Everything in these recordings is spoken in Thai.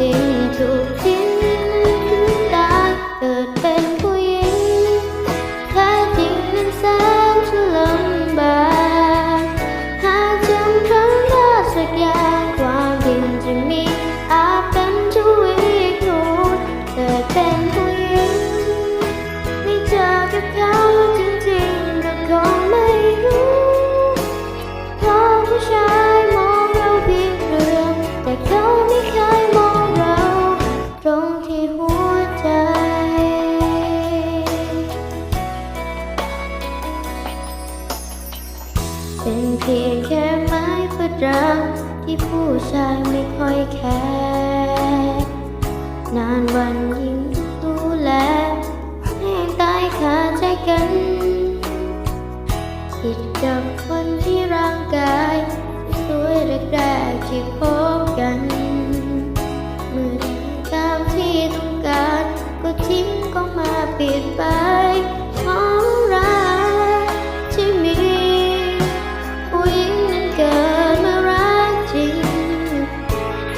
day เป็นเพียงแค่ไม้ประดับที่ผู้ชายไม่ค่อยแคร์นานวันยิ่งรู้แล้วแห้ตายขาใจกัน ผิดกับคนที่ร่างกายสวยแรกๆที่พอ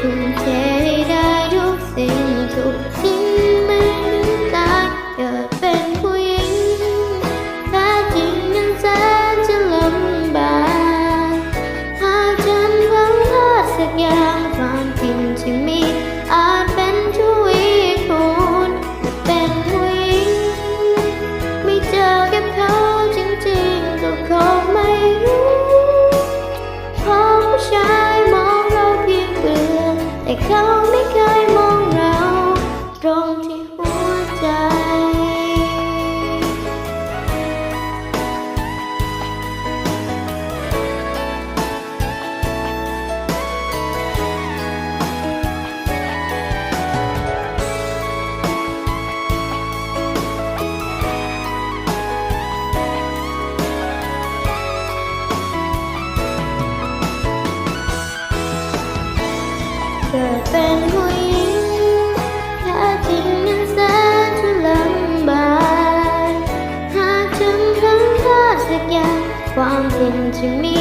today. เป็นหญิงแท้จริงมันแสนจะลำบากหากจำทั้งค่าสักอย่างความจริงจะมี